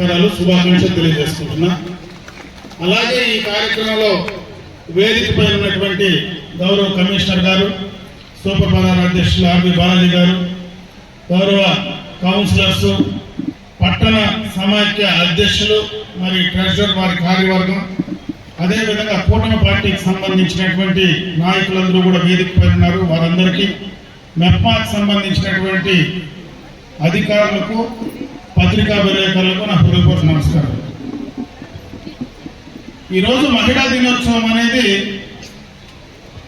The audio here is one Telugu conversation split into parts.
నమస్కారాలు శుభాకాంక్షలు తెలియజేసుకుంటున్నా. అలాగే ఈ కార్యక్రమంలో వేదికపై ఉన్నటువంటి గౌరవ కమిషనర్ గారు సూపర్ బజార్ అధ్యక్షులు ఆర్బి బాలాజీ గారు గౌరవ కౌన్సిలర్స్ పట్టణ సమాఖ్య అధ్యక్షులు మరి ట్రెజరర్ వారి కార్యవర్గం అదేవిధంగా కూటమి పార్టీకి సంబంధించినటువంటి నాయకులందరూ కూడా వేదికపై ఉన్నారు. వారందరికీ మెప్మాకు సంబంధించినటువంటి అధికారులకు పత్రికా విలేకరులకు నా హృదయపూర్వక నమస్కారం. ఈరోజు మహిళా దినోత్సవం అనేది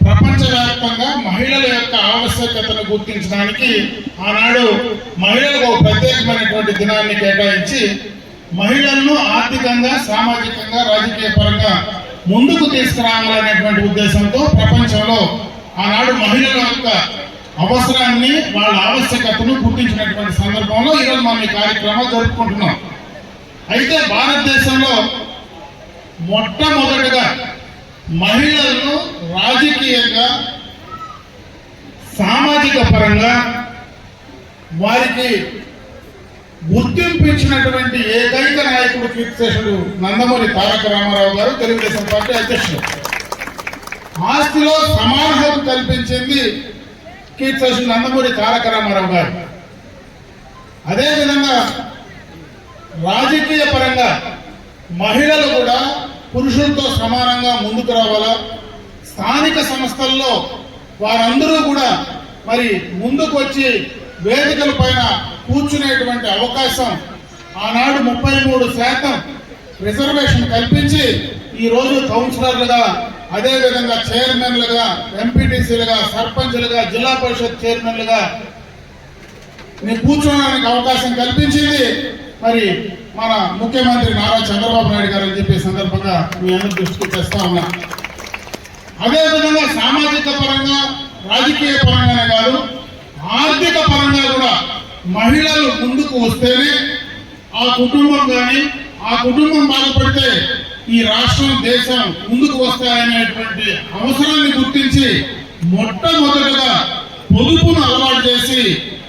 ప్రపంచవ్యాప్తంగా మహిళల యొక్క ఆవశ్యకతను గుర్తించడానికి ఆనాడు మహిళలకు ఒక ప్రత్యేకమైనటువంటి దినాన్ని కేటాయించి మహిళలను ఆర్థికంగా సామాజికంగా రాజకీయ పరంగా ముందుకు తీసుకురావాలనేటువంటి ఉద్దేశంతో ప్రపంచంలో ఆనాడు మహిళల యొక్క అవసరాన్ని వాళ్ళ ఆవశ్యకతను గుర్తించినటువంటి సందర్భంలో ఈరోజు మనం ఈ కార్యక్రమం జరుపుకుంటున్నాం. అయితే భారతదేశంలో మొట్టమొదటిగా మహిళలను రాజకీయంగా సామాజిక పరంగా వారికి గుర్తింపు ఇచ్చినటువంటి ఏకైక నాయకుడు కీర్తిశేషుడు నందమూరి తారక రామారావు గారు తెలుగుదేశం పార్టీ అధ్యక్షుడు ఆస్తిలో సమాన హక్కు కల్పించింది కీర్తి నందమూరి తారక రామారావు గారు. అదేవిధంగా రాజకీయ పరంగా మహిళలు కూడా పురుషులతో సమానంగా ముందుకు రావాలా? స్థానిక సంస్థల్లో వారందరూ కూడా మరి ముందుకు వచ్చి వేదికల పైన కూర్చునేటువంటి అవకాశం ఆనాడు ముప్పై మూడు శాతం రిజర్వేషన్ కల్పించి ఈ రోజు కౌన్సిలర్లుగా అదేవిధంగా చైర్మన్లుగా ఎంపీటీసీలుగా సర్పంచ్లుగా జిల్లా పరిషత్ చైర్మన్లుగా నేను కూర్చోడానికి అవకాశం కల్పించింది. మరి మన ముఖ్యమంత్రి నారా చంద్రబాబు నాయుడు గారు అని చెప్పే సందర్భంగా మీ అందరి దృష్టికి తెస్తా ఉన్నా. అదేవిధంగా సామాజిక పరంగా రాజకీయ పరంగానే కాదు ఆర్థిక పరంగా కూడా మహిళలు ముందుకు వస్తేనే ఆ కుటుంబం కానీ ఆ కుటుంబం బాధపడితే ఈ రాష్ట్రం దేశం ముందుకు వస్తాయనేటువంటి అవసరాన్ని గుర్తించి మొట్టమొదటగా పొదుపును అలవాటు చేసి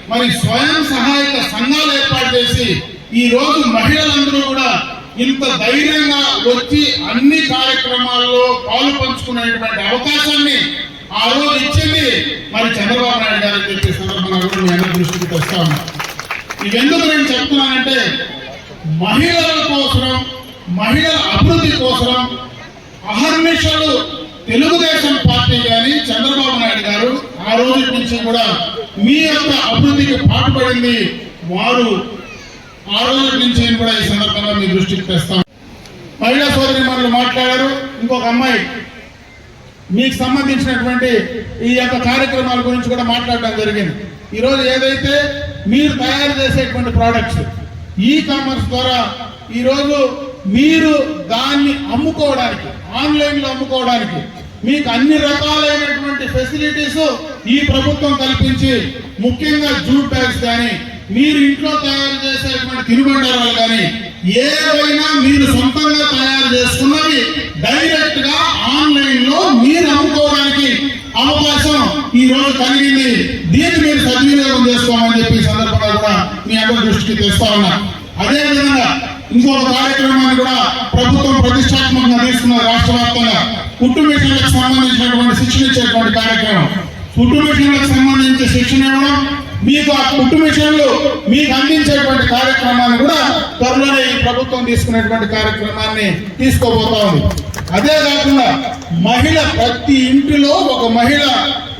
మరి స్వయం సహాయక సంఘాలు ఏర్పాటు చేసి ఈ రోజు మహిళలందరూ కూడా ఇంత ధైర్యంగా వచ్చి అన్ని కార్యక్రమాల్లో పాలు పంచుకునేటువంటి అవకాశాన్ని ఆ రోజు ఇచ్చింది మరి చంద్రబాబు నాయుడు గారు అని చెప్పే సందర్భంగా కూడా దృష్టికి తెస్తాను ఇవెందుకు నేను చెప్తున్నానంటే మహిళల కోసం మహిళల అభివృద్ధి కోసం అహర్నిశలు తెలుగుదేశం పార్టీ కానీ చంద్రబాబు నాయుడు గారు ఆ రోజు నుంచి కూడా మీ యొక్క అభివృద్ధికి పాటుపడింది వారు. ఆ రోజు నుంచి కూడా ఈ సందర్భంగా మీ దృష్టికి తెస్తాం మహిళా సోదరి మనలు మాట్లాడారు. ఇంకొక అమ్మాయి మీకు సంబంధించినటువంటి ఈ యొక్క కార్యక్రమాల గురించి కూడా మాట్లాడడం జరిగింది. ఈరోజు ఏదైతే మీరు తయారు చేసేటువంటి ప్రోడక్ట్స్ ఈ కామర్స్ ద్వారా ఈరోజు మీరు దాన్ని అమ్ముకోవడానికి ఆన్లైన్లో అమ్ముకోవడానికి మీకు అన్ని రకాలైనటువంటి ఫెసిలిటీస్ ఈ ప్రభుత్వం కల్పించి ముఖ్యంగా జూట్ బ్యాగ్స్ కానీ మీరు ఇంట్లో తయారు చేసేటువంటి తినుబండారాలు కానీ ఏవైనా మీరు సొంతంగా తయారు చేసుకున్నవి డైరెక్ట్గా ఆన్లైన్లో మీరు అమ్ముకోవడానికి అవకాశం ఈ రోజు కలిగింది. దీన్ని మీరు సద్వినియోగం చేసుకోమని చెప్పి సందర్భంగా కూడా మీ అందరి దృష్టికి తెస్తా ఉన్నా. అదేవిధంగా ఇంకొక కార్యక్రమాన్ని కూడా ప్రభుత్వం ప్రతిష్టాత్మకంగా తీసుకున్న రాష్ట్ర వ్యాప్తంగా కుట్టు మిషన్లకు సంబంధించినటువంటి శిక్షణ ఇచ్చేటువంటి కార్యక్రమం. కుట్టు మిషన్లకు సంబంధించి శిక్షణ ఇవ్వడం మీకు ఆ కుట్టు మిషన్లు మీకు అందించేటువంటి కార్యక్రమాన్ని కూడా త్వరలోనే ఈ ప్రభుత్వం తీసుకునేటువంటి కార్యక్రమాన్ని తీసుకోబోతా ఉంది. అదే కాకుండా మహిళ ప్రతి ఇంటిలో ఒక మహిళ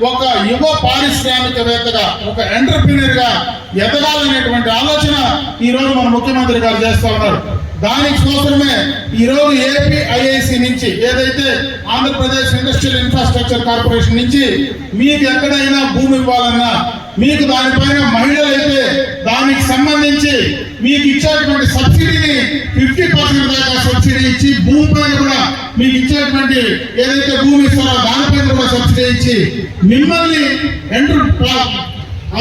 ఒక యువ పారిశ్రామికవేత్తగా ఒక ఎంటర్ప్రీనియర్గా ఎదగాలనేటువంటి ఆలోచన ఈ రోజు మన ముఖ్యమంత్రి గారు చేస్తూ ఉన్నారు. దానికి కోసమే ఈరోజు ఏపీ ఐఐసి నుంచి ఏదైతే ఆంధ్రప్రదేశ్ ఇండస్ట్రియల్ ఇన్ఫ్రాస్ట్రక్చర్ కార్పొరేషన్ నుంచి మీకు ఎక్కడైనా భూమి ఇవ్వాలన్నా మీకు దానిపైన మహిళలైతే దానికి సంబంధించి మీకు ఇచ్చేటువంటి సబ్సిడీని ఫిఫ్టీ పర్సెంట్ దాకా సబ్సిడీ ఇచ్చి భూమి పైన కూడా మీకు ఇచ్చేటువంటి ఏదైతే భూమి ఇస్తారో దానిపైన కూడా సబ్సిడీ ఇచ్చి మిమ్మల్ని ఎంటర్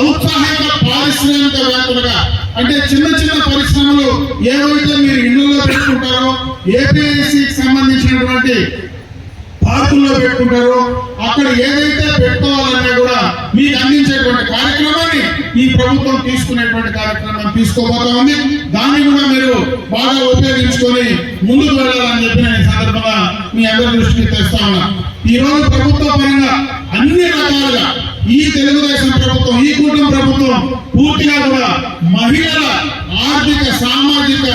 ఔత్సాహిక పారిశ్రామికవేత్తలుగా అంటే చిన్న చిన్న పరిశ్రమలు ఏవైతే మీరు ఇళ్ళలో పెట్టుకుంటారో ఏపీఐసికి సంబంధించినటువంటి పార్కుల్లో పెట్టుకుంటారో అక్కడ ఏదైతే పెట్టుకోవాలన్నా కూడా మీకు అందించేటువంటి కార్యక్రమాన్ని ఈ ప్రభుత్వం తీసుకునేటువంటి కార్యక్రమం తీసుకోబోతా ఉంది. దాన్ని కూడా మీరు బాగా ఉపయోగించుకొని ముందుకు వెళ్ళాలని చెప్పి నేను సందర్భంగా మీ అందరి దృష్టికి తెస్తా ఉన్నా. ఈ రోజు ప్రభుత్వ పరంగా అన్ని రకాలుగా ఈ తెలుగుదేశం ప్రభుత్వం ఈ కూటమి ప్రభుత్వం పూర్తిగా కూడా మహిళల ఆర్థిక సామాజిక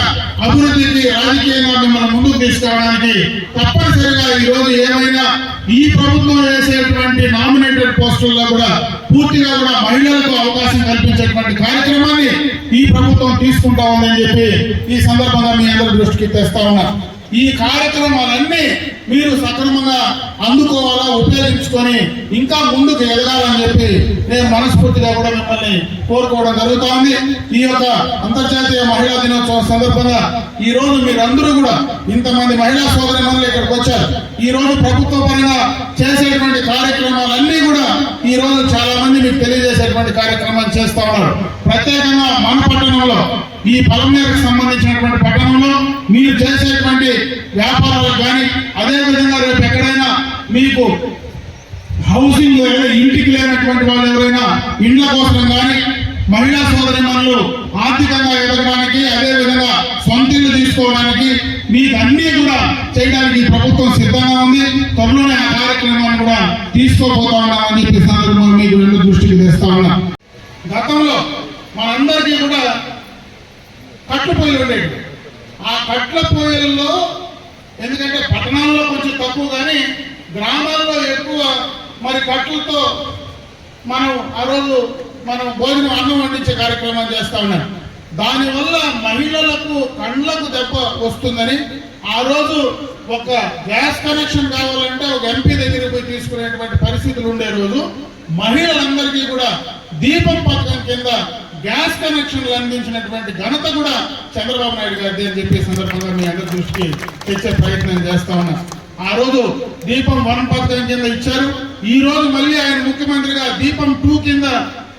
అభివృద్ధికి రాజకీయంగా మిమ్మల్ని ముందుకు తీసుకురావడానికి తప్పనిసరిగా ఈ రోజు ఏమైనా ఈ ప్రభుత్వం వేసేటువంటి నామినేటెడ్ పోస్టుల్లో కూడా పూర్తిగా కూడా మహిళలకు అవకాశం కల్పించేటువంటి కార్యక్రమాన్ని ఈ ప్రభుత్వం తీసుకుంటా ఉందని చెప్పి ఈ సందర్భంగా మీ అందరి దృష్టికి తెస్తా ఉన్నా. ఈ కార్యక్రమాలన్నీ మీరు సక్రమంగా అందుకోవాలా ఉపయోగించుకొని ఇంకా ముందుకు ఎదగాలని చెప్పి నేను మనస్ఫూర్తిగా కూడా మిమ్మల్ని కోరుకోవడం జరుగుతోంది. ఈ యొక్క అంతర్జాతీయ మహిళా దినోత్సవం సందర్భంగా ఈ రోజు మీరందరూ కూడా ఇంతమంది మహిళా సోదరి మనులు ఇక్కడికి వచ్చారు. ఈ రోజు ప్రభుత్వ పరంగా చేసేటువంటి కార్యక్రమాలన్నీ కూడా ఈ రోజు చాలా మంది మీకు తెలియజేసేటువంటి కార్యక్రమాలు చేస్తా ఉన్నారు. ప్రత్యేకంగా మన పట్టణంలో ఈ పొలంనేరుకు సంబంధించినటువంటి పట్టణంలో మీరు చేసేటువంటి వ్యాపారాలకు కానీ అదేవిధంగా రేపు ఎక్కడైనా మీకు హౌసింగ్ లేదా ఇంటికి లేనటువంటి వాళ్ళు ఎవరైనా ఇండ్ల కోసం కానీ మహిళా సోదరి మనలు ఆర్థికంగా ఎదగడానికి అదే విధంగా సొంత ఇల్లు తీసుకోవడానికి మీకు అన్నీ కూడా చేయడానికి ప్రభుత్వం సిద్ధంగా ఉంది. త్వరలోనే ఆ కార్యక్రమాన్ని కూడా తీసుకోబోతా ఉన్నామని చెప్పి సందర్భంలో మీకు రెండు దృష్టికి తెస్తా ఉన్నా. గతంలో మనందరికీ కూడా కట్టుపోయి పొయ్యిలు ఉండేవి ఆ కట్ల పొయ్యిలలో ఎందుకంటే పట్టణాల్లో కొంచెం తక్కువ కానీ గ్రామాల్లో ఎక్కువ మరి కట్లతో మనం ఆ రోజు మనం భోజనం అన్నం వండించే కార్యక్రమం చేస్తా ఉన్నాం. దానివల్ల మహిళలకు కండ్లకు దెబ్బ వస్తుందని ఆ రోజు ఒక గ్యాస్ కనెక్షన్ కావాలంటే ఒక ఎంపీ దగ్గరికి పోయి తీసుకునేటువంటి పరిస్థితులు ఉండే రోజు మహిళలందరికీ కూడా దీపం పథకం కింద గ్యాస్ కనెక్షన్లు అందించినటువంటి ఘనత కూడా చంద్రబాబు నాయుడు గారిది అని చెప్పే సందర్భంగా మీ అందరి దృష్టికి తెచ్చే ప్రయత్నం చేస్తా ఉన్నా. ఆ రోజు దీపం వన్ పథకం కింద ఇచ్చారు. ఈ రోజు మళ్ళీ ఆయన ముఖ్యమంత్రిగా దీపం టూ కింద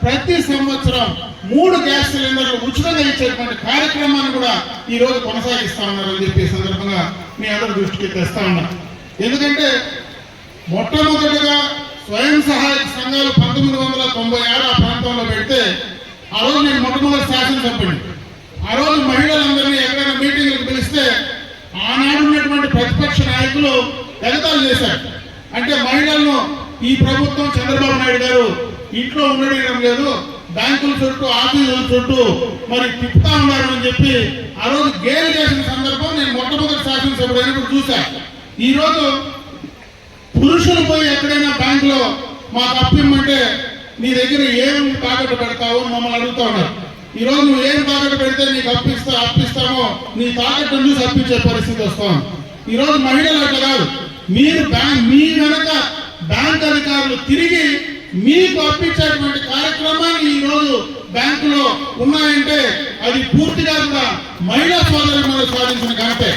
ప్రతి సంవత్సరం మూడు గ్యాస్ సిలిండర్లు ఉచితంగా ఇచ్చేటువంటి కార్యక్రమాన్ని కూడా ఈ రోజు కొనసాగిస్తా ఉన్నారు అని చెప్పే సందర్భంగా మీ అందరి దృష్టికి తెస్తా ఉన్నా. ఎందుకంటే మొట్టమొదటిగా స్వయం సహాయక సంఘాలు పంతొమ్మిది వందల తొంభై ఆరు ఆ ప్రాంతంలో పెడితే ఆ రోజు నేను మొట్టమొదటి శాసనసభ్యుని ఆ రోజు మహిళలందరినీ ఎక్కడైనా మీటింగ్లకు పిలిస్తే ఆనాడు ఉన్నటువంటి ప్రతిపక్ష నాయకులు ఎగతాలు చేశారు. అంటే మహిళలను ఈ ప్రభుత్వం చంద్రబాబు నాయుడు గారు ఇంట్లో ఉండడం లేదు బ్యాంకుల చుట్టూ ఆఫీసుల చుట్టూ మరి తిప్పుతా ఉన్నారు అని చెప్పి ఆ రోజు గేలు చేసిన సందర్భం నేను మొట్టమొదటి శాసనసభ్యుడు అయినప్పుడు చూశాను ఈరోజు పురుషులు పోయి ఎక్కడైనా బ్యాంకులో మాకు అప్పిమ్మంటే నీ దగ్గర ఏం తాకట్టు పెడతావు మమ్మల్ని అడుగుతా ఉన్నారు. ఈ రోజు నువ్వు ఏం తాకట్టు పెడితే నీకు అప్పిస్తా అప్పిస్తామో నీ తాకట్టు చూసి అప్పించే పరిస్థితి వస్తాం ఈ రోజు మహిళలు అట్లా కాదు. మీరు బ్యాంక్ మీ వెనక బ్యాంక్ అధికారులు తిరిగి మీకు అప్పించేటువంటి కార్యక్రమాన్ని ఈ రోజు బ్యాంకులో ఉన్నాయంటే అది పూర్తిగా కూడా మహిళా సోదరులు మనం సాధించిన ఘనతే.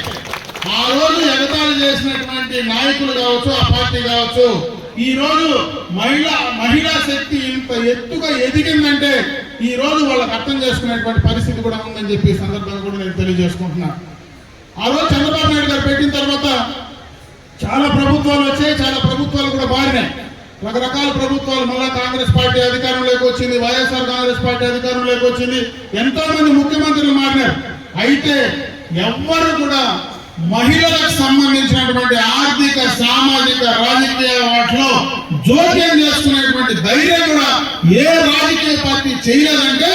ఆ రోజు ఎగతాళి చేసినటువంటి నాయకులు కావచ్చు ఆ పార్టీ కావచ్చు ఈ రోజు మహిళా మహిళా శక్తి ఇంత ఎత్తుగా ఎదిగిందంటే ఈ రోజు వాళ్ళకి అర్థం చేసుకునేటువంటి పరిస్థితి కూడా ఉందని చెప్పి సందర్భంగా కూడా నేను తెలియజేసుకుంటున్నాను ఆ రోజు చంద్రబాబు నాయుడు గారు పెట్టిన తర్వాత చాలా ప్రభుత్వాలు వచ్చాయి చాలా ప్రభుత్వాలు కూడా మారినాయి. రకరకాల ప్రభుత్వాలు మళ్ళా కాంగ్రెస్ పార్టీ అధికారంలోకి వచ్చింది వైఎస్ఆర్ కాంగ్రెస్ పార్టీ అధికారంలోకి వచ్చింది ఎంతో మంది ముఖ్యమంత్రులు మారినారు. అయితే ఎవ్వరు కూడా మహిళలకు సంబంధించినటువంటి ఆర్థిక సామాజిక రాజకీయ వాటిలో జోక్యం చేసుకునేటువంటి ధైర్యం కూడా ఏ రాజకీయ పార్టీ చేయలేదంటే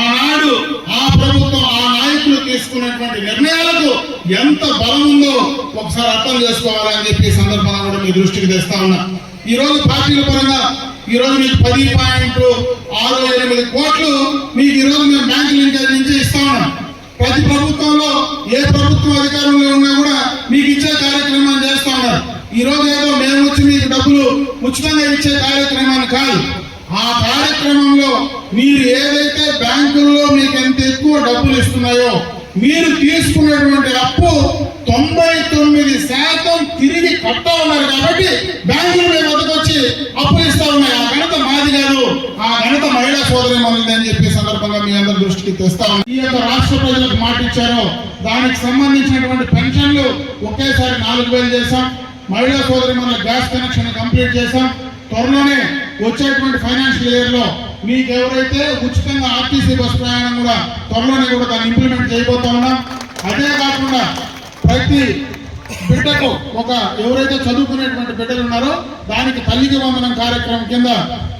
ఆనాడు ఆ ప్రభుత్వం ఆ నాయకులు తీసుకున్నటువంటి నిర్ణయాలకు ఎంత బలం ఉందో ఒకసారి అర్థం చేసుకోవాలని చెప్పి సందర్భంగా కూడా మీ దృష్టికి తెస్తా ఉన్నా. ఈరోజు పార్టీల పరంగా ఈ రోజు మీకు పది పాయింట్ ఆరు ఎనిమిది కోట్లు మీకు ఈ రోజు మేము బ్యాంక్ లింకేజ్ నుంచి ఇస్తా ఉన్నాం. ప్రతి ప్రభుత్వంలో ఏ ప్రభుత్వం అధికారంలో ఉన్నా కూడా మీకు ఇచ్చే కార్యక్రమాన్ని చేస్తా ఉన్నారు. ఈ రోజు ఏదో మేము వచ్చి మీకు డబ్బులు ఉచితంగా ఇచ్చే కార్యక్రమాన్ని కాదు. ఆ కార్యక్రమంలో మీరు ఏదైతే బ్యాంకుల్లో మీకు ఎంత ఎక్కువ డబ్బులు ఇస్తున్నాయో మీరు తీసుకున్నటువంటి అప్పు తొంభై తొమ్మిది శాతం తిరిగి కట్టా ఉన్నారు కాబట్టి బ్యాంకులు మీ వద్దకు వచ్చి అప్పులు ఇస్తా ఉన్నాయి. ఆ ఘనత మాది కాదు. ఆ ఘనత మహిళా సోదరి మనది అని చెప్పే సందర్భంగా మీ అందరి దృష్టికి తెస్తా ఉన్నాం. ఈ యొక్క రాష్ట్ర ప్రజలకు మాట ఇచ్చారో. దానికి సంబంధించినటువంటి పెన్షన్లు ఒకేసారి నాలుగు వేలు చేశాం. మహిళా సోదరి మన గ్యాస్ కనెక్షన్ కంప్లీట్ చేశాం. త్వరలోనే వచ్చేటువంటి ఫైనాన్షియల్ ఇయర్లో మీకు ఎవరైతే ఉచితంగా ఆర్టీసీ బస్ ప్రయాణం కూడా త్వరలోనే కూడా దాన్ని ఇంప్లిమెంట్ చేయబోతా ఉన్నాం అదే కాకుండా ప్రతి బిడ్డకు ఒక ఎవరైతే చదువుకునేటువంటి బిడ్డలు ఉన్నారో దానికి తల్లికి వందనం కార్యక్రమం కింద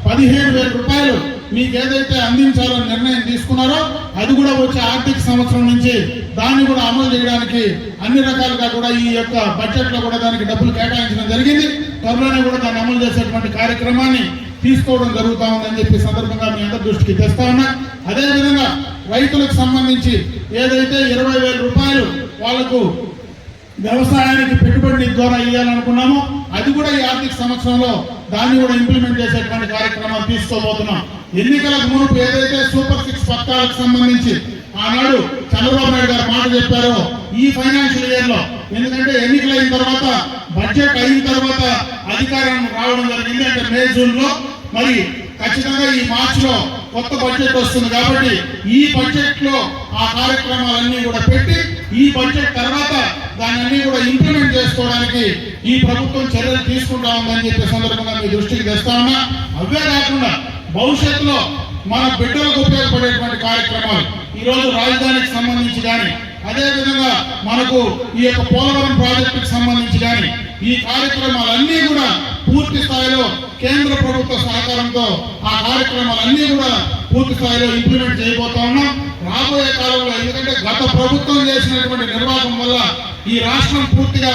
పదిహేడు వేల రూపాయలు మీకు ఏదైతే అందించాలని నిర్ణయం తీసుకున్నారో అది కూడా వచ్చే ఆర్థిక సంవత్సరం నుంచి దాన్ని కూడా అమలు చేయడానికి అన్ని రకాలుగా కూడా ఈ యొక్క బడ్జెట్లో కూడా దానికి డబ్బులు కేటాయించడం జరిగింది. త్వరలోనే కూడా దాన్ని అమలు చేసేటువంటి కార్యక్రమాన్ని తీసుకోవడం జరుగుతా ఉందని చెప్పి సందర్భంగా మీ అందరి దృష్టికి తెస్తా ఉన్నా. అదేవిధంగా రైతులకు సంబంధించి ఏదైతే ఇరవై వేల రూపాయలు వాళ్ళకు వ్యవసాయానికి పెట్టుబడి ద్వారా ఇవ్వాలనుకున్నామో అది కూడా ఈ ఆర్థిక సంవత్సరంలో దాన్ని కూడా ఇంప్లిమెంట్ చేసేటువంటి కార్యక్రమాలు తీసుకోబోతున్నాం. ఎన్నికలకు మునుపు ఏదైతే సూపర్ సిక్స్ పథకాలకు సంబంధించి ఆనాడు చంద్రబాబు నాయుడు గారు మాట చెప్పారో ఈ ఫైనాన్షియల్ ఇయర్లో ఎందుకంటే ఎన్నికలు అయిన తర్వాత బడ్జెట్ అయిన తర్వాత అధికారం రావడం జరిగింది. అంటే మే జూన్లో మరి ఖచ్చితంగా ఈ మార్చ్లో కొత్త బడ్జెట్ వస్తుంది కాబట్టి ఈ బడ్జెట్లో ఆ కార్యక్రమాలన్నీ కూడా పెట్టి ఈ బడ్జెట్ తర్వాత దాన్ని కూడా ఇంప్లిమెంట్ చేసుకోవడానికి ఈ ప్రభుత్వం చర్యలు తీసుకుంటా ఉందని చెప్పే సందర్భంగా మీ దృష్టికి తెస్తా ఉన్నా. అవే కాకుండా భవిష్యత్తులో మన బిడ్డలకు ఉపయోగపడేటువంటి కార్యక్రమాలు ఈ రోజు రాజధానికి సంబంధించి కానీ అదే విధంగా మనకు ఈ యొక్క పోలవరం ప్రాజెక్టుకు సంబంధించి కానీ ఈ కార్యక్రమాలన్నీ కూడా పూర్తి స్థాయిలో కేంద్ర ప్రభుత్వ సహకారంతో ఆ కార్యక్రమాలన్నీ కూడా పూర్తి స్థాయిలో ఇంప్లిమెంట్ చేయబోతా ఉన్నాం. రాబోయే కాలంలో ఎందుకంటే గత ప్రభుత్వం చేసినటువంటి నిర్వాహం వల్ల ఈ రాష్ట్రం పూర్తిగా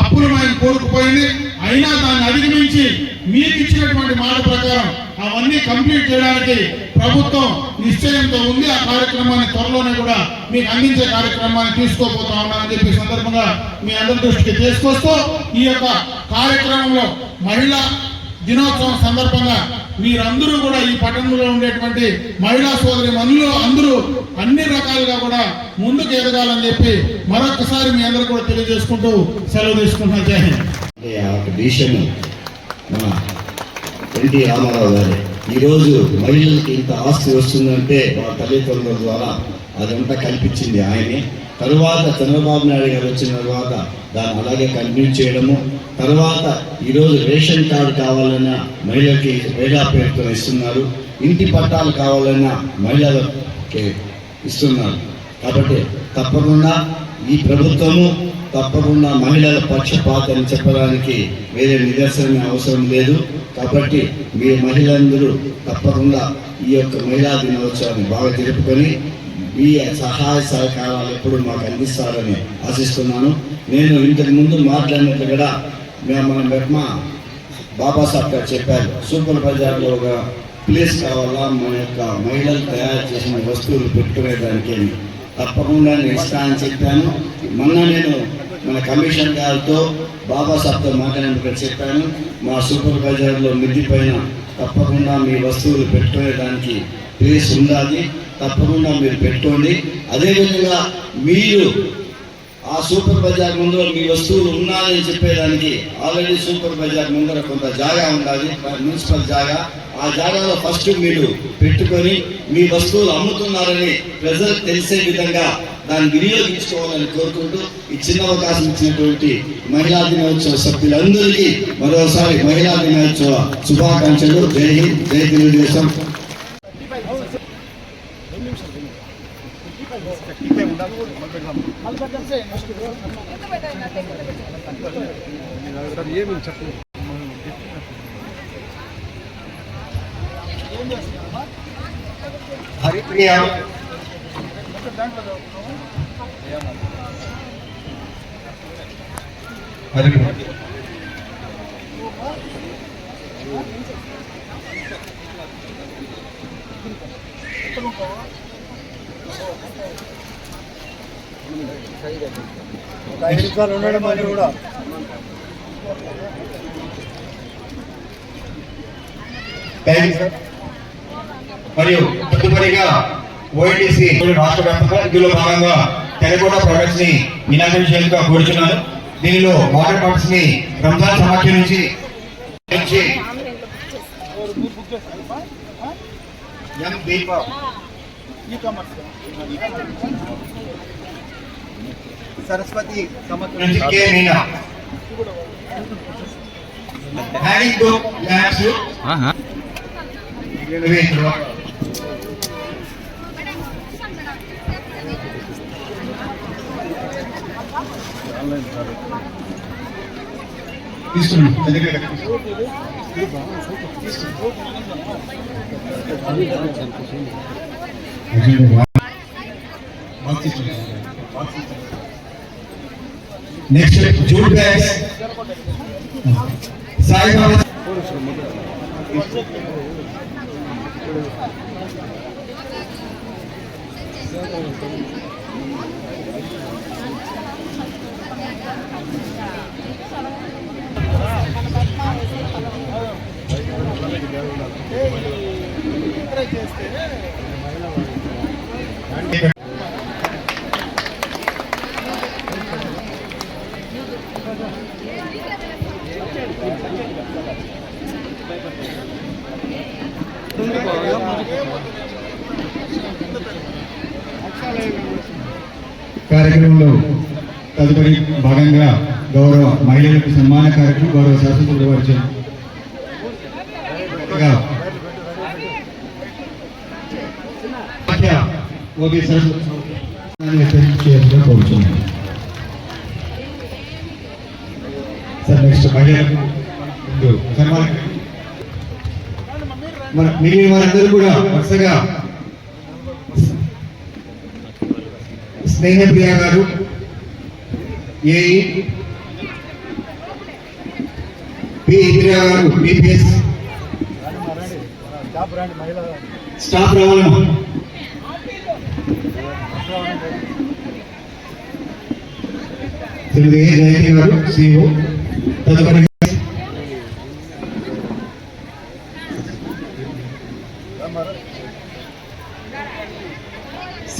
అప్పులమైన కోరుకుపోయింది అయినా దాన్ని అధిగమించి మీకు ఇచ్చినటువంటి మాట ప్రకారం అవన్నీ కంప్లీట్ చేయడానికి ప్రభుత్వం నిశ్చయంతో ఉంది. ఆ కార్యక్రమాన్ని త్వరలోనే కూడా మీకు అందించే కార్యక్రమాన్ని తీసుకోబోతా ఉన్నానని చెప్పి సందర్భంగా మీ అందరి దృష్టికి తీసుకొస్తూ ఈ యొక్క కార్యక్రమంలో మహిళా దినోత్సవం సందర్భంగా మీరందరూ కూడా ఈ పట్టణంలో ఉండేటువంటి మహిళా సోదరి మనులు అందరూ అన్ని రకాలుగా కూడా ముందుకు ఎదగాలని చెప్పి మరొకసారి మీ అందరూ కూడా తెలియజేసుకుంటూ సెలవు తీసుకుంటున్నా జై అంటే ఆ ఒక డిసిషన్ మన ఎన్టీ రామారావు గారు. ఈరోజు మహిళలకి ఇంత ఆస్తి వస్తుందంటే వాళ్ళ తల్లిదండ్రుల ద్వారా అదంతా కల్పించింది ఆయనే. తరువాత చంద్రబాబు నాయుడు గారు వచ్చిన తర్వాత దాన్ని అలాగే కంటిన్యూ చేయడము. తర్వాత ఈరోజు రేషన్ కార్డు కావాలన్నా మహిళలకి రేడా పేరుతో ఇస్తున్నారు. ఇంటి పట్టాలు కావాలన్నా మహిళలకి ఇస్తున్నారు. కాబట్టి తప్పకుండా ఈ ప్రభుత్వము తప్పకుండా మహిళల పక్షపాతం చెప్పడానికి వేరే నిదర్శనం అవసరం లేదు. కాబట్టి మీ మహిళలందరూ తప్పకుండా ఈ యొక్క మహిళా దినోత్సవాన్ని బాగా జరుపుకొని మీ సహాయ సహకారాలు ఎప్పుడు మాకు అందిస్తారని ఆశిస్తున్నాను. నేను ఇంతకు ముందు మాట్లాడినట్లు కూడా మేము మన మెట్మా బాబాసాహెబ్ గారు చెప్పారు సూపర్ బజార్లో ఒక ప్లేస్ కావాలా? మన యొక్క మహిళలు తయారు చేసిన వస్తువులు పెట్టుకునేదానికి తప్పకుండా నేను ఇస్తా అని చెప్పాను. మొన్న నేను మన కమిషన్ గారితో బాబాసాహెబ్తో మాట్లాడినప్పుడు చెప్పాను మా సూపర్ బజార్లో మిద్ది పైన తప్పకుండా మీ వస్తువులు పెట్టుకునేదానికి ప్లేస్ ఉండాలి తప్పకుండా మీరు పెట్టుకోండి. అదేవిధంగా మీరు ఆ సూపర్ బజార్ ముందర మీ వస్తువులు ఉన్నాయని చెప్పేదానికి ఆల్రెడీ సూపర్ బజార్ ముందర కొంత జాగా ఉండాలి. మున్సిపల్ జాగా. ఆ జాగాలో ఫస్ట్ మీరు పెట్టుకొని మీ వస్తువులు అమ్ముతున్నారని ప్రజలకు తెలిసే విధంగా దాన్ని వినియోగించుకోవాలని కోరుకుంటూ ఈ చిన్న అవకాశం ఇచ్చినటువంటి మహిళా దినోత్సవ సభ్యులందరికీ మరోసారి మహిళా దినోత్సవ శుభాకాంక్షలు. జై హింద్ జై తెలుగుదేశం. హరిప్రియ. హరిప్రియ ఐదు నిమిషాలు ఉండడం అని కూడా మరియు తదుపరిగా ఓఎన్టీసీ రాష్ట్ర వ్యాప్తంగా ఇందులో భాగంగా తెలంగాణ ప్రొడక్ట్స్ని ఇనాగ్రేట్ చేయాలిగా కోరుచున్నాను. దీనిలో వాటర్ పంప్స్ని రంజాన్ సమాఖ్య నుంచి ఎం దీప ఈ కామర్స్ నుంచి K Meena hanging to labs తీసుకున్నాం నెక్స్ట్ జూట్ బ్యాగ్స్ సాయిబాబా చేస్తే కార్యక్రమంలో తదుపరి భాగంగా గౌరవ మహిళలకు సన్మాన కార్యక్రమం గౌరవ శాసనసభ్యులు వారు చే- ఇంకా మధ్య ఓబీ సరస్వతి చేయాలని కోరుతున్నాను సార్ నెక్స్ట్ మహిళలకు ముందు సన్మాన మన మిగిలిన వారందరూ కూడా వరుసగా స్నేహప్రియ గారు పి గారు స్టాఫ్ ఏ జయంతి గారు సిఓ తదుపరి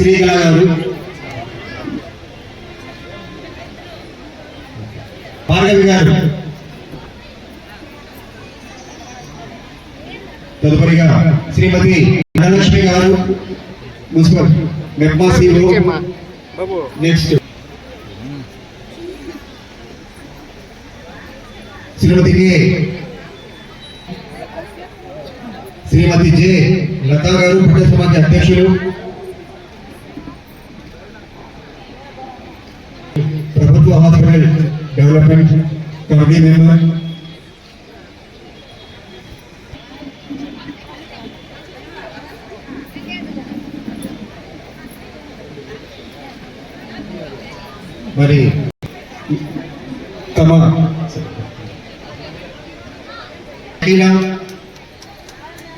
Srikala garu Bhargavi garu. తదుపరిగా Shrimati Dhanalakshmi garu. Municipal MEPMA CO. Next Shrimati K. Shrimati J. Latha garu పట్టణ సమాజ అధ్యక్షులు. డెవలప్మెంట్ కమిటీ మెంబర్ మరి తమ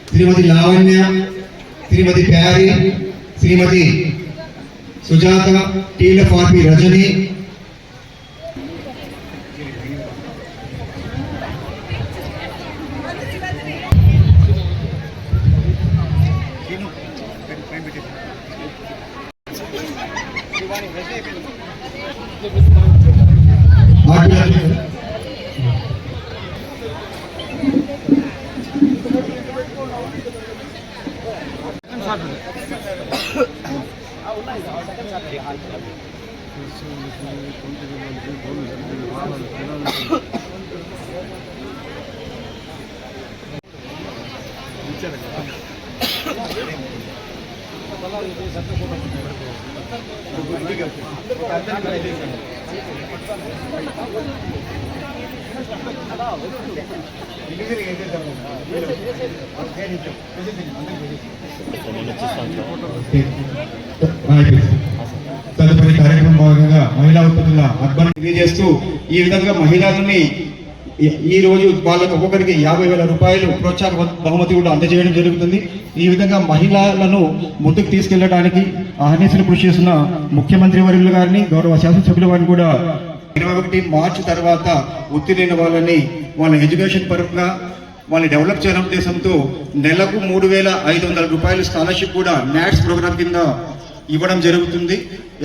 శ్రీమతి లావణ్య శ్రీమతి ప్యారి శ్రీమతి సుజాత టీల ఫార్పి రజని aquele livro. తదుపరి కార్యక్రమం భాగంగా మహిళా ఉత్పత్తుల అర్బన్ తెలియజేస్తూ ఈ విధంగా మహిళలని ఈ- రోజు వాళ్ళకు ఒక్కొక్కరికి యాభై వేల రూపాయలు ప్రోత్సాహ బహుమతి కూడా అందజేయడం జరుగుతుంది. ఈ విధంగా మహిళలను ముందుకు తీసుకెళ్ళడానికి అహర్నిశలు కృషి చేస్తున్న ముఖ్యమంత్రి వర్యులు గారిని గౌరవ శాసనసభ్యుల వారిని కూడా ఇరవై ఒకటి మార్చి తర్వాత ఉత్తీర్ణైన వాళ్ళని వాళ్ళ ఎడ్యుకేషన్ పరంగా వాళ్ళని డెవలప్ చేయడం ఉద్దేశంతో నెలకు మూడు వేల ఐదు వందల రూపాయల స్కాలర్షిప్ కూడా నాట్స్ ప్రోగ్రామ్ కింద ఇవ్వడం జరుగుతుంది.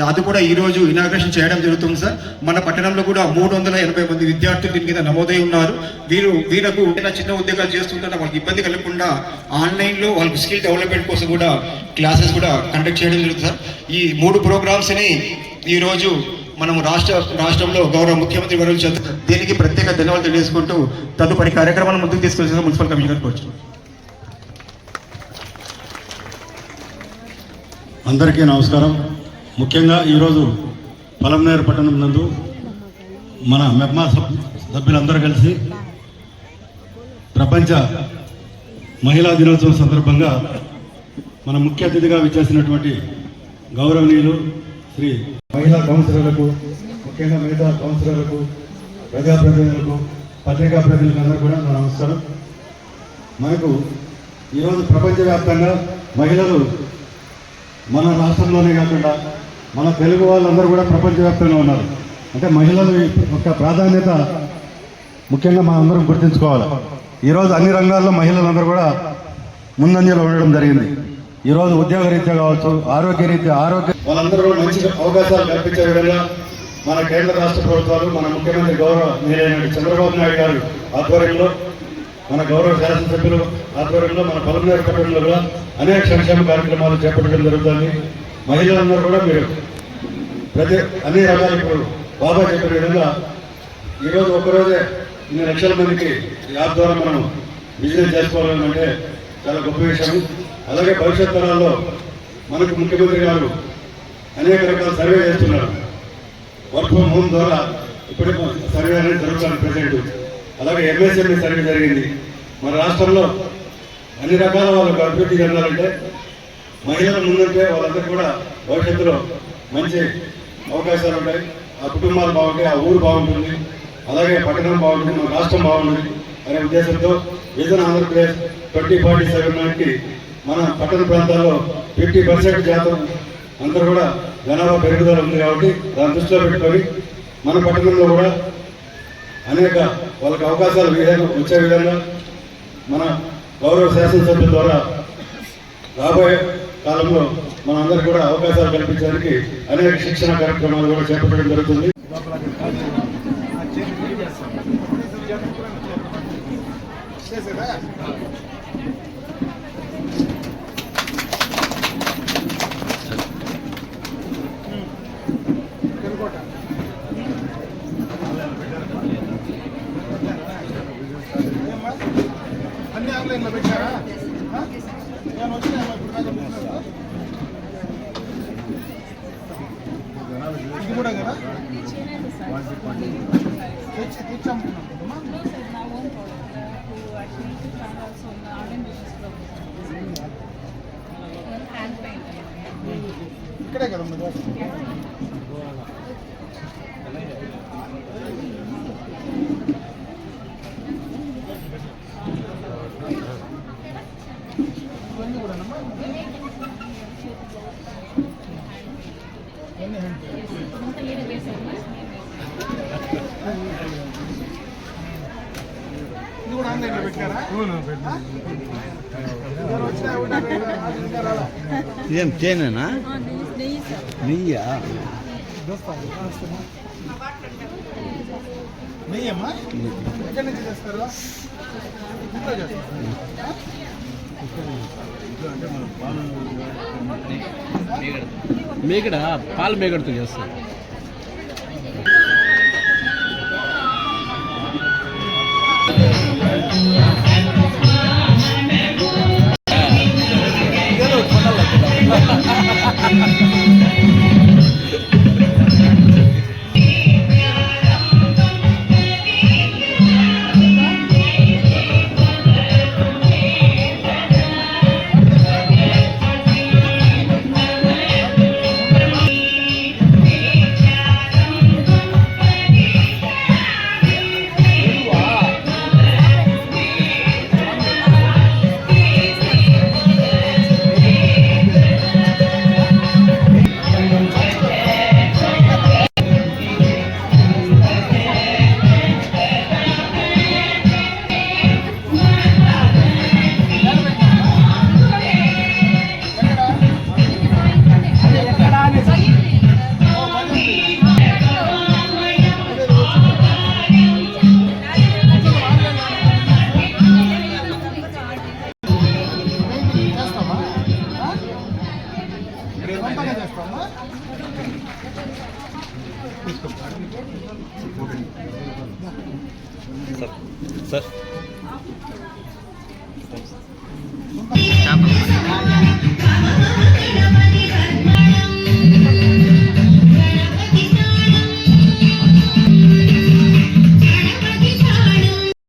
అది కూడా ఈరోజు ఇనాగ్రేషన్ చేయడం జరుగుతుంది సార్. మన పట్టణంలో కూడా మూడు వందల ఎనభై మంది విద్యార్థులు దీని మీద నమోదై ఉన్నారు. వీరు వీరకు చిన్న ఉద్యోగాలు చేస్తుంటే వాళ్ళకి ఇబ్బంది కలగకుండా ఆన్లైన్లో వాళ్ళకి స్కిల్ డెవలప్మెంట్ కోసం కూడా క్లాసెస్ కూడా కండక్ట్ చేయడం జరుగుతుంది సార్. ఈ మూడు ప్రోగ్రామ్స్ని ఈరోజు మనం రాష్ట్ర రాష్ట్రంలో గౌరవ ముఖ్యమంత్రి వర్యులు చేత దీనికి ప్రత్యేక ధన్యవాదాలు తెలియజేసుకుంటూ తదుపరి కార్యక్రమాలను ముందుకు తీసుకెళ్తున్న మున్సిపల్ కమిషనర్ కోరుచు. అందరికీ నమస్కారం. ముఖ్యంగా ఈరోజు పలంనేరు పట్టణం నందు మన మెప్మా సభ్ సభ్యులందరూ కలిసి ప్రపంచ మహిళా దినోత్సవం సందర్భంగా మన ముఖ్య అతిథిగా విచ్చేసినటువంటి గౌరవనీయులు శ్రీ మహిళా కౌన్సిలర్లకు ముఖ్యంగా మిగతా కౌన్సిలర్లకు ప్రజాప్రతినిధులకు పత్రికా ప్రతినిధులందరూ కూడా నా నమస్కారం. మనకు ఈరోజు ప్రపంచవ్యాప్తంగా మహిళలు మన రాష్ట్రంలోనే కాకుండా మన తెలుగు వాళ్ళందరూ కూడా ప్రపంచవ్యాప్తంగా ఉన్నారు. అంటే మహిళల యొక్క ప్రాధాన్యత ముఖ్యంగా మనం అందరం గుర్తించుకోవాలి. ఈరోజు అన్ని రంగాల్లో మహిళలందరూ కూడా ముందంజలో ఉండడం జరిగింది. ఈరోజు ఉద్యోగ రీత్యా కావచ్చు ఆరోగ్య రీత్యా ఆరోగ్య వాళ్ళందరూ కూడా మంచి అవకాశాలు కల్పించే విధంగా మన కేంద్ర రాష్ట్ర ప్రభుత్వాలు మన ముఖ్యమంత్రి గౌరవ మీరైన చంద్రబాబు నాయుడు గారు ఆధ్వర్యంలో మన గౌరవ శాసనసభ్యులు ఆధ్వర్యంలో మన పలువురు పట్టణంలో కూడా అనేక సంక్షేమ కార్యక్రమాలు చేపట్టడం జరుగుతుంది. మహిళలందరూ కూడా మీరు ప్రతి అన్ని రకాల ఇప్పుడు బాబా చెప్పిన విధంగా ఈరోజు ఒక్కరోజే ఇన్ని లక్షల మందికి ఈ యాప్ ద్వారా మనం బిజినెస్ చేసుకోవాలంటే చాలా గొప్ప విషయం. అలాగే భవిష్యత్ తరాల్లో మనకు ముఖ్యమంత్రి గారు అనేక రకాల సర్వే చేస్తున్నారు. వర్క్ ఫ్రమ్ హోమ్ ద్వారా ఇప్పుడే సర్వే అనేది జరుగుతుంది ప్రజెంట్. అలాగే ఎంఎస్ఎంఈ సర్వే జరిగింది. మన రాష్ట్రంలో అన్ని రకాల వాళ్ళకు అభివృద్ధి చెందాలంటే మహిళలు ముందుంటే వాళ్ళందరూ కూడా భవిష్యత్తులో మంచి అవకాశాలు ఉంటాయి. ఆ కుటుంబాలు బాగుంటాయి ఆ ఊరు బాగుంటుంది. అలాగే పట్టణం బాగుంటుంది మన రాష్ట్రం బాగుంటుంది అనే ఉద్దేశంతో vision Andhra Pradesh twenty forty seven నాటికి మన పట్టణ ప్రాంతాల్లో ఫిఫ్టీ పర్సెంట్ శాతం అందరూ కూడా జనాభా పెరుగుదల ఉంది కాబట్టి దాన్ని దృష్టిలో పెట్టుకొని మన పట్టణంలో కూడా అనేక వాళ్ళకి అవకాశాలు విధంగా వచ్చే విధంగా మన గౌరవ శాసనసభ్యుల ద్వారా రాబోయే కాలంలో మనందరికీ కూడా అవకాశాలు కల్పించడానికి అనేక శిక్షణ కార్యక్రమాలు కూడా చేపట్టడం జరుగుతుంది అన్ని ఆన్లైన్లో పెట్టారా ఆ? ఏమైనా వచ్చినాయమ్మా ఇప్పుడు దాకా business? ఇది కూడా కదా తెచ్చి తెచ్చి అమ్ముకున్నాం ఇక్కడే కదా ఉంది ఇవన్నీ కూడా ఇది కూడా ఆన్లైన్లో పెట్టారా ఆ? ఎవరు వచ్చినా ఒకటి అది ఇంకా రాలా. ఇదేం తేనేనా నెయ్యా మేకడ పాల మేకడతో చేస్తారు.